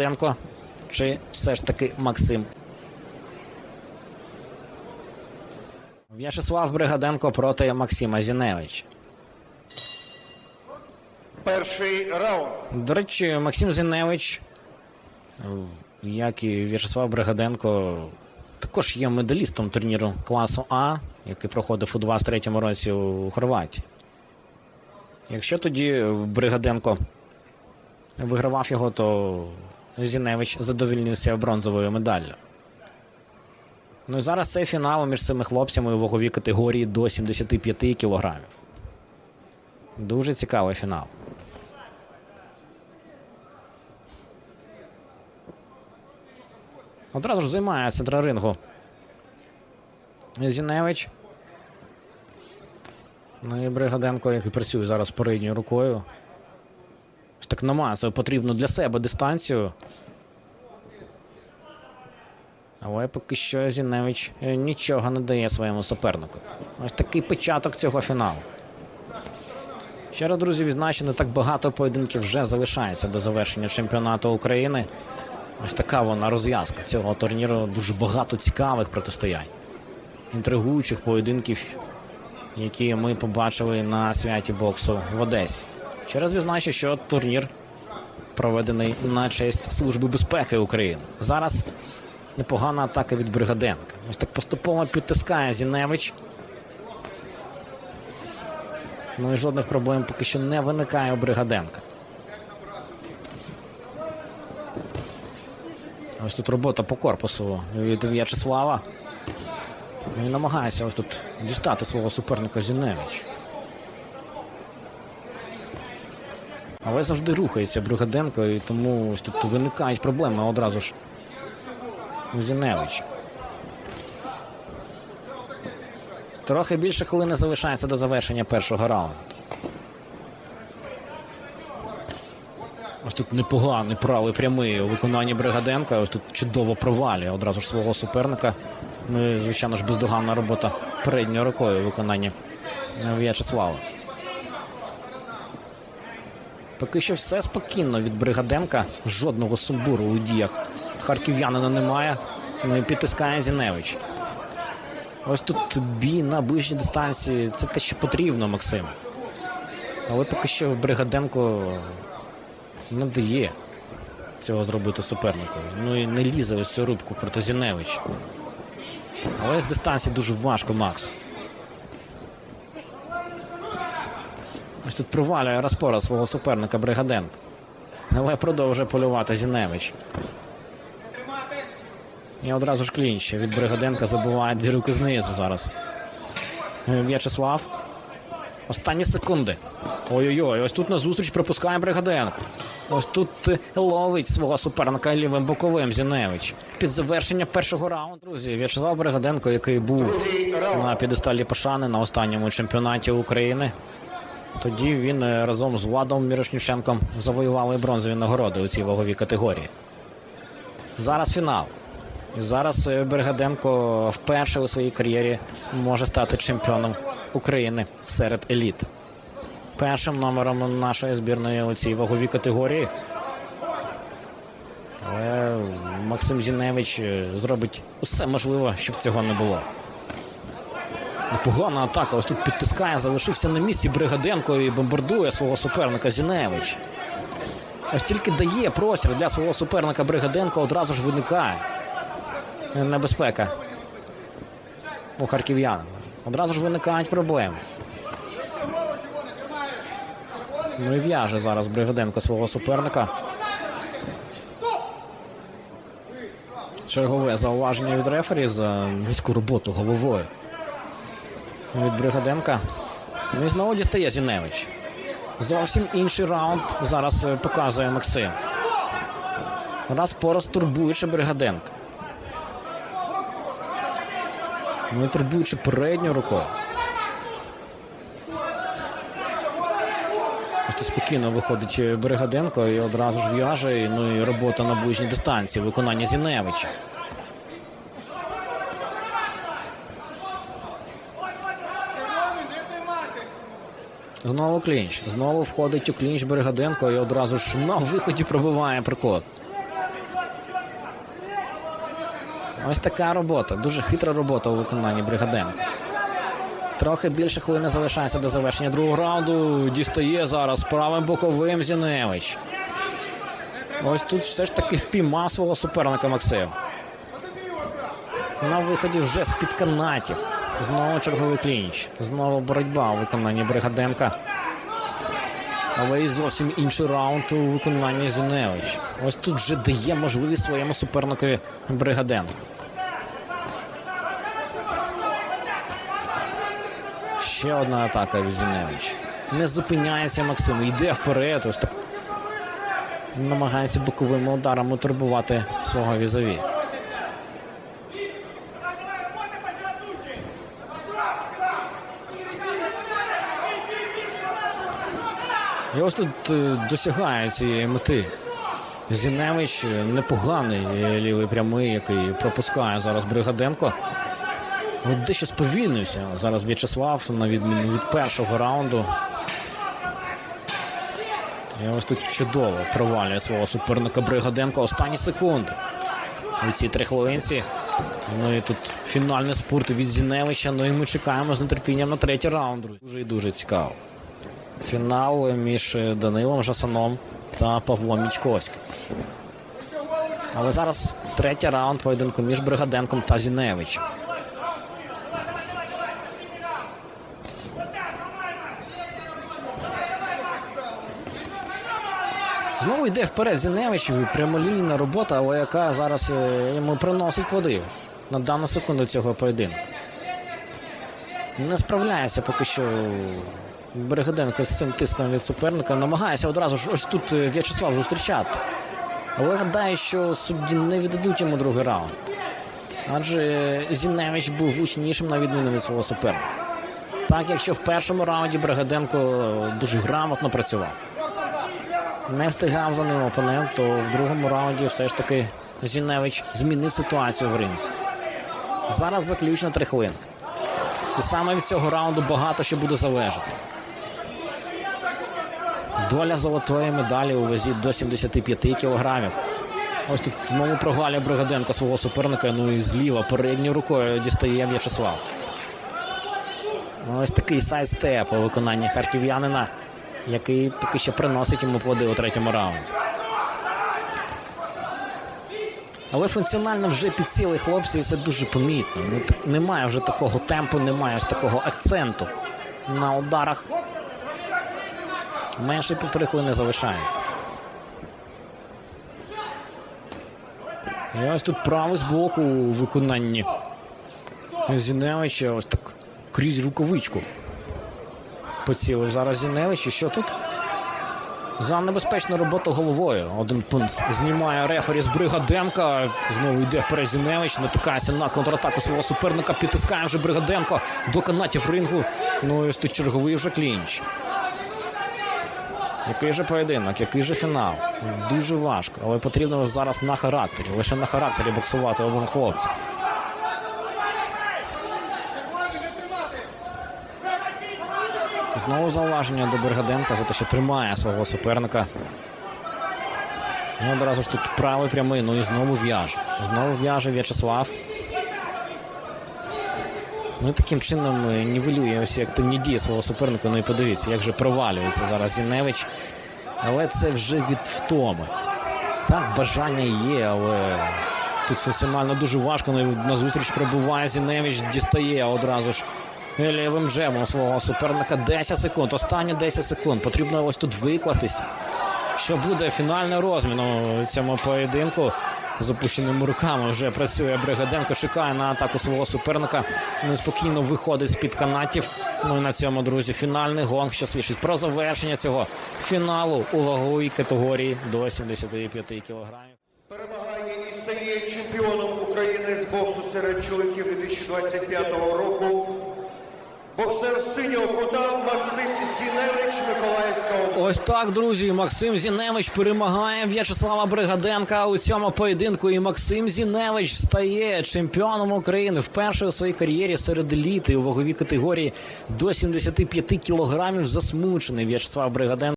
Денко чи все ж таки Максим. В'ячеслав Бригаденко проти Максима Зіневич. Перший раунд. До речі, Максим Зіневич, як і В'ячеслав Бригаденко, також є медалістом турніру класу А, який проходив у 23-му році у Хорватії. Якщо тоді Бригаденко вигравав його, то Зіневич задовільнився бронзовою медаллю. Ну і зараз цей фінал між цими хлопцями у ваговій категорії до 75 кілограмів. Дуже цікавий фінал. Одразу ж займає центра рингу. Зіневич. Ну і Бригаденко, який працює зараз передньою рукою. Так намацує потрібну для себе дистанцію. Але поки що Зіневич е, нічого не дає своєму супернику. Ось такий початок цього фіналу. Ще раз, друзі, відзначу, не так багато поєдинків вже залишається до завершення чемпіонату України. Ось така вона розв'язка цього турніру. Дуже багато цікавих протистоянь, інтригуючих поєдинків, які ми побачили на святі боксу в Одесі. Ще раз відзначу, що турнір проведений на честь Служби безпеки України. Зараз непогана атака від Бригаденка. Ось так поступово підтискає Зіневич. Ну і жодних проблем поки що не виникає у Бригаденка. Ось тут робота по корпусу від В'ячеслава. Він намагається ось тут дістати свого суперника Зіневич. Але завжди рухається Бригаденко, і тому ось тут виникають проблеми одразу ж у Зіневича. Трохи більше хвилини залишається до завершення першого раунду. Ось тут непоганий правий прямий у виконанні Бригаденка. Ось тут чудово провалює одразу ж свого суперника. Ну і, звичайно ж, бездоганна робота передньою рукою у виконанні В'ячеслава. Поки що все спокійно від Бригаденка. Жодного сумбуру у діях харків'янина немає. Ну і підтискає Зіневич. Ось тут бій на ближній дистанції. Це те, що потрібно, Максим. Але поки що Бригаденко не дає цього зробити суперникові. Ну і не лізе ось цю рубку проти Зіневича. Але з дистанції дуже важко Максу. Ось тут провалює розпора свого суперника Бригаденко. Але продовжує полювати Зіневич. І одразу ж клінч від Бригаденка забуває дві руки знизу зараз. В'ячеслав. Останні секунди. Ой-ой-ой, ось тут на зустріч пропускає Бригаденко. Ось тут е, ловить свого суперника лівим боковим Зіневич. Під завершення першого раунду. Друзі, В'ячеслав Бригаденко, який був на підесталі пошани на останньому чемпіонаті України. Тоді він е, разом з Владом Мірошніченком завоювали бронзові нагороди у цій ваговій категорії. Зараз фінал. І зараз е, Бригаденко вперше у своїй кар'єрі може стати чемпіоном України серед еліт. Першим номером нашої збірної у цій ваговій категорії. Але Максим Зіневич е, зробить усе можливе, щоб цього не було. Непогана атака. Ось тут підтискає, залишився на місці Бригаденко і бомбардує свого суперника Зіневич. Ось тільки дає простір для свого суперника Бригаденко, одразу ж виникає небезпека у харків'ян. Одразу ж виникають проблеми. Ну і в'яже зараз Бригаденко свого суперника. Чергове зауваження від рефері за низьку роботу головою. Від Бригаденка. Ну і знову дістає Зіневич. Зовсім інший раунд зараз е, показує Максим. Раз по раз турбуючи Бригаденка. Ну і турбуючи передньою рукою. Ось спокійно виходить е, Бригаденко і одразу ж в'яже. Ну і робота на ближній дистанції, виконання Зіневича. Знову клінч. Знову входить у клінч Бригаденко і одразу ж на виході пробиває прикот. Ось така робота. Дуже хитра робота у виконанні Бригаденка. Трохи більше хвилини залишається до завершення другого раунду. Дістає зараз правим боковим Зіневич. Ось тут все ж таки впіймав свого суперника Максим. На виході вже з-під канатів. Знову черговий клінч. Знову боротьба у виконанні Бригаденка. Але і зовсім інший раунд у виконанні Зіневич. Ось тут вже дає можливість своєму суперникові Бригаденку. Ще одна атака від Зіневич. Не зупиняється Максим. Йде вперед. Ось так намагається боковими ударами турбувати свого візові. І ось тут е, досягає цієї мети. Зіневич е, непоганий е, лівий прямий, який пропускає зараз Бригаденко. От дещо сповільнився зараз В'ячеслав на відміну від першого раунду. І ось тут чудово провалює свого суперника Бригаденко останні секунди. У цій три хвилинці. Ну і тут фінальний спорт від Зіневича. Ну і ми чекаємо з нетерпінням на третій раунд. Дуже і дуже цікаво. Фінал між Данилом Жасаном та Павлом Мічковським. Але зараз третій раунд поєдинку між Бригаденком та Зіневичем. Знову йде вперед Зіневич, прямолінійна робота, але яка зараз е, йому приносить плоди на дану секунду цього поєдинку. Не справляється поки що Бригаденко з цим тиском від суперника. Намагається одразу ж ось тут е, В'ячеслав зустрічати. Але гадаю, що судді не віддадуть йому другий раунд. Адже Зіневич був влучнішим на відміну від свого суперника. Так, якщо в першому раунді Бригаденко дуже грамотно працював не встигав за ним опонент, то в другому раунді все ж таки Зіневич змінив ситуацію в ринзі. Зараз заключна три хвилинки. І саме від цього раунду багато що буде залежати. Доля золотої медалі у вазі до 75 кілограмів. Ось тут знову прогалює Бригаденко свого суперника. Ну і зліва передньою рукою дістає В'ячеслав. Ось такий сайдстеп у виконанні харків'янина, який поки що приносить йому плоди у третьому раунді. Але функціонально вже підсіли хлопці, і це дуже помітно. Ну, Немає вже такого темпу, немає ось такого акценту на ударах. Менше півтори хвилини залишається. І ось тут правий з боку у виконанні Зіневича ось так крізь рукавичку. Поцілив зараз Зіневич. І що тут? За небезпечну роботу головою. Один пункт знімає рефері з Бригаденка. Знову йде вперед Зіневич, натикається на контратаку свого суперника. Підтискає вже Бригаденко до канатів рингу. Ну і ось тут черговий вже клінч. Який же поєдинок, який же фінал? Дуже важко, але потрібно зараз на характері. Лише на характері боксувати обом хлопцям. Знову зауваження до Бергаденка за те, що тримає свого суперника. І одразу ж тут правий прямий, ну і знову в'яже. Знову в'яже В'ячеслав. Ну таким чином е, нівелює ось активні дії свого суперника. Ну і подивіться, як же провалюється зараз Зіневич. Але це вже від втоми. Так, бажання є, але тут функціонально дуже важко. Ну, На зустріч прибуває Зіневич, дістає одразу ж лівим джемом свого суперника 10 секунд. Останні 10 секунд. Потрібно ось тут викластися. Що буде фінальний розмін у цьому поєдинку. З опущеними руками вже працює Бригаденко, чекає на атаку свого суперника. Неспокійно виходить з-під канатів. Ну і на цьому, друзі, фінальний гонг, що свідчить про завершення цього фіналу у ваговій категорії до 75 кілограмів. Перемагає і стає чемпіоном України з боксу серед чоловіків 2025 року. Боксер з синього Ось так, друзі. Максим Зіневич перемагає В'ячеслава Бригаденка у цьому поєдинку. І Максим Зіневич стає чемпіоном України вперше у своїй кар'єрі серед еліти у ваговій категорії до 75 кілограмів засмучений В'ячеслав Бригаденко.